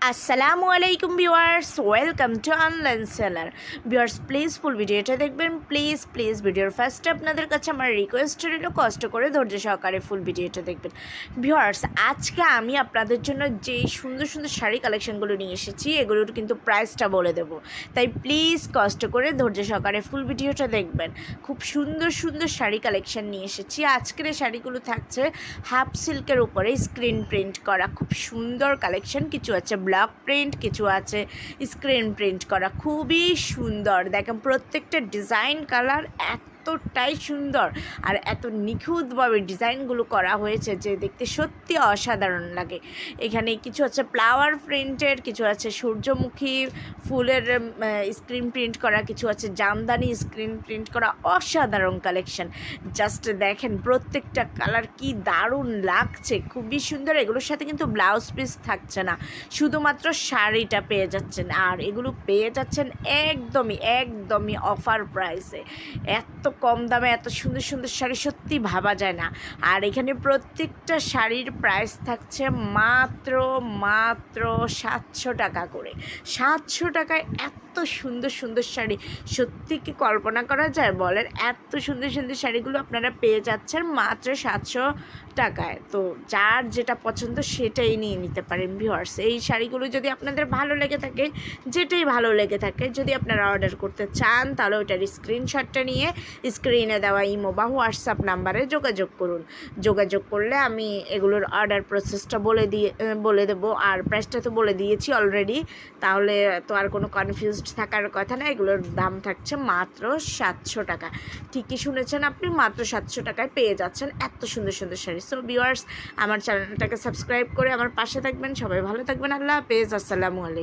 আসসালামু আলাইকুম viewers, welcome to online seller. Viewers, please full ভিডিওটা দেখবেন। প্লিজ প্লিজ ভিডিওর ফার্স্টে আপনাদের কাছে আমার রিকোয়েস্ট রইল, কষ্ট করে ধৈর্য সহকারে ফুল ভিডিওটা দেখবেন। ভিউয়ার্স, আজকে আমি আপনাদের জন্য যেই সুন্দর সুন্দর শাড়ি কালেকশনগুলো নিয়ে এসেছি, এগুলোর কিন্তু প্রাইসটা বলে দেব। তাই প্লিজ কষ্ট করে ধৈর্য সহকারে ফুল ভিডিওটা দেখবেন। খুব সুন্দর সুন্দর শাড়ি কালেকশন নিয়ে এসেছি। আজকের এই শাড়িগুলো থাকছে হাফ সিল্কের উপরে স্ক্রিন প্রিন্ট করা। খুব সুন্দর কালেকশন কিছু আছে ব্লক প্রিন্ট কিছু আছে স্ক্রিন প্রিন্ট করা। খুবই সুন্দর। দেখেন প্রত্যেকটা ডিজাইন কালার এতটাই সুন্দর আর এত নিখুঁতভাবে ডিজাইনগুলো করা হয়েছে যে দেখতে সত্যি অসাধারণ লাগে। এখানে কিছু আছে ফ্লাওয়ার প্রিন্টের কিছু আছে সূর্যমুখী ফুলের স্ক্রিন প্রিন্ট করা, কিছু আছে জামদানি স্ক্রিন প্রিন্ট করা, অসাধারণ কালেকশন জাস্ট দেখেন প্রত্যেকটা কালার কি দারুণ লাগছে, খুবই সুন্দর। এগুলোর সাথে কিন্তু ব্লাউজ পিস থাকছে না, শুধুমাত্র শাড়িটা পেয়ে যাচ্ছেন। আর এগুলো পেয়ে যাচ্ছেন একদমই একদমই অফার প্রাইসে এত কম দামে এত সুন্দর সুন্দর শাড়ি সত্যি ভাবা যায় না। আর এখানে প্রত্যেকটা শাড়ির প্রাইস থাকছে মাত্র মাত্র সাতশো টাকা করে। সাতশো টাকায় এত সুন্দর সুন্দর শাড়ি। সত্যি কি কল্পনা করা যায় বলেন? এত সুন্দর সুন্দর শাড়িগুলো আপনারা পেয়ে যাচ্ছেন মাত্র সাতশো টাকায়। তো যার যেটা পছন্দ সেটাই নিয়ে নিতে পারেন ভিওয়ার্স এই শাড়িগুলো যদি আপনাদের ভালো লেগে থাকে, যেটাই ভালো লেগে থাকে, যদি আপনারা অর্ডার করতে চান, তাহলে ওইটার স্ক্রিনশটটা নিয়ে স্ক্রিনে দেওয়া ইমো বা হোয়াটসঅ্যাপ নাম্বারে যোগাযোগ করুন। যোগাযোগ করলে আমি এগুলোর অর্ডার প্রসেসটা বলে দিয়ে বলে দেবো। আর প্রাইসটা তো বলে দিয়েছি অলরেডি তাহলে তো আর কোনো কনফিউজড থাকার কথা না, এগুলোর দাম থাকছে মাত্র সাতশো টাকা। ঠিকই শুনেছেন আপনি, মাত্র সাতশো টাকায় পেয়ে যাচ্ছেন এত সুন্দর সুন্দর শাড়ি। সো ভিউয়ার্স আমার চ্যানেলটাকে সাবস্ক্রাইব করে আমার পাশে থাকবেন। সবাই ভালো থাকবেন। আল্লাহ হাফেজ। আসসালামু আলাইকুম।